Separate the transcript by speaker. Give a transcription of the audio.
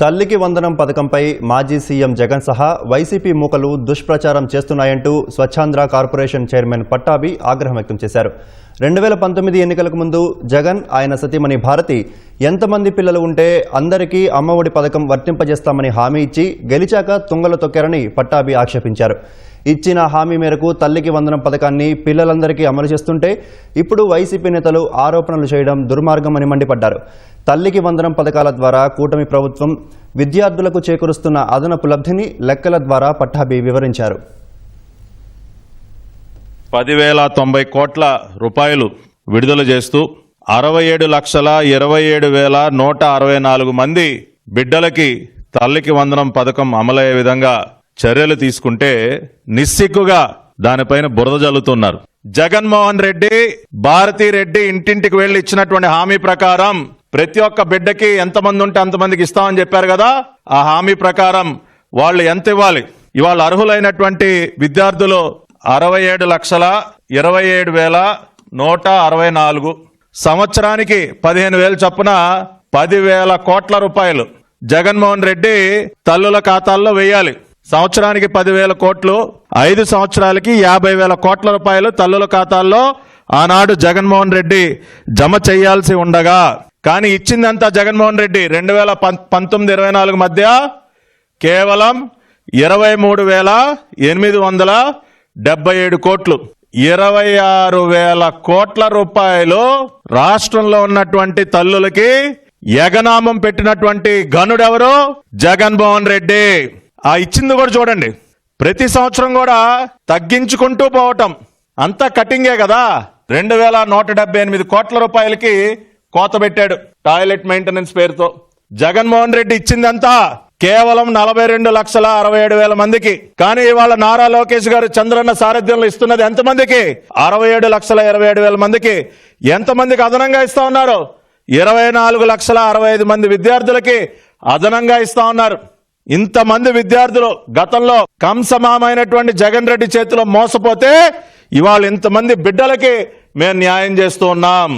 Speaker 1: తల్లికి వందనం పథకంపై మాజీ సీఎం జగన్ సహా వైసీపీ మూకలు దుష్ప్రచారం చేస్తున్నాయంటూ స్వచ్ఛాంధ్ర కార్పొరేషన్ చైర్మన్ పట్టాభి ఆగ్రహం వ్యక్తం చేశారు. రెండు వేల పంతొమ్మిది ఎన్నికలకు ముందు జగన్ ఆయన సతీమణి భారతి ఎంతమంది పిల్లలు ఉంటే అందరికీ అమ్మఒడి పథకం వర్తింపజేస్తామని హామీ ఇచ్చి గెలిచాక తుంగలు తొక్కారని పట్టాభి ఆక్షేపించారు. ఇచ్చిన హామీ మేరకు తల్లికి వందనం పథకాన్ని పిల్లలందరికీ అమలు చేస్తుంటే ఇప్పుడు వైసీపీ నేతలు ఆరోపణలు చేయడం దుర్మార్గమని మండిపడ్డారు. తల్లికి వందనం పథకాల ద్వారా కూటమి ప్రభుత్వం విద్యార్థులకు చేకూరుస్తున్న అదనపు లబ్ధిని లెక్కల ద్వారా పట్టాభి వివరించారు.
Speaker 2: పదివేల తొంభై కోట్ల రూపాయలు విడుదల చేస్తూ అరవై ఏడు లక్షల ఇరవై ఏడు వేల నూట అరవై నాలుగు మంది బిడ్డలకి తల్లికి వందనం పథకం అమలయ్యే విధంగా చర్యలు తీసుకుంటే నిస్సిగ్గుగా దానిపైన బురద జల్లుతున్నారు. జగన్మోహన్ రెడ్డి భారతీ రెడ్డి ఇంటింటికి వెళ్ళి ఇచ్చినటువంటి హామీ ప్రకారం ప్రతి ఒక్క బిడ్డకి ఎంతమంది ఉంటే అంతమందికి ఇస్తామని చెప్పారు కదా ఆ హామీ ప్రకారం వాళ్ళు ఎంత ఇవ్వాలి? ఇవాళ అర్హులైనటువంటి విద్యార్థులు అరవై ఏడు లక్షల ఇరవై ఏడు వేల నూట అరవై నాలుగు. సంవత్సరానికి పదిహేను వేలు చొప్పున పదివేల కోట్ల రూపాయలు. జగన్మోహన్ రెడ్డి తల్లుల ఖాతాల్లో వేయాలి. సంవత్సరానికి పదివేల కోట్లు ఐదు సంవత్సరాలకి యాభై వేల కోట్ల రూపాయలు తల్లుల ఖాతాల్లో ఆనాడు జగన్మోహన్ రెడ్డి జమ చేయాల్సి ఉండగా కానీ ఇచ్చిందంతా జగన్మోహన్ రెడ్డి రెండు వేల పంతొమ్మిది ఇరవై నాలుగు మధ్య కేవలం ఇరవై మూడు వేల ఎనిమిది వందల డెబ్బై ఏడు కోట్లు. ఇరవై ఆరు వేల కోట్ల రూపాయలు రాష్ట్రంలో ఉన్నటువంటి తల్లులకి ఎగనామం పెట్టినటువంటి గనుడెవరు జగన్మోహన్ రెడ్డి. ఆ ఇచ్చింది కూడా చూడండి. ప్రతి సంవత్సరం కూడా తగ్గించుకుంటూ పోవటం అంతా కటింగే కదా. రెండు వేల నూట డెబ్బై ఎనిమిది కోట్ల రూపాయలకి కోత పెట్టాడు టాయిలెట్ మెయింటెనెన్స్ పేరుతో. జగన్మోహన్ రెడ్డి ఇచ్చిందంతా కేవలం నలభై రెండు లక్షల అరవై ఏడు వేల మందికి. కానీ ఇవాళ నారా లోకేష్ గారు చంద్రన్న సారథ్యంలో ఇస్తున్నది ఎంతమందికి అరవై ఏడు లక్షల ఇరవై ఏడు వేల మందికి. ఎంతమందికి అదనంగా ఇస్తా ఉన్నారు? ఇరవై నాలుగు లక్షల అరవై ఐదు మంది విద్యార్థులకి అదనంగా ఇస్తా ఉన్నారు. ఇంతమంది విద్యార్థులు గతంలో కంసమామైనటువంటి జగన్ రెడ్డి చేతిలో మోసపోతే ఇవాళ ఇంతమంది బిడ్డలకి మేము న్యాయం చేస్తూ ఉన్నాం.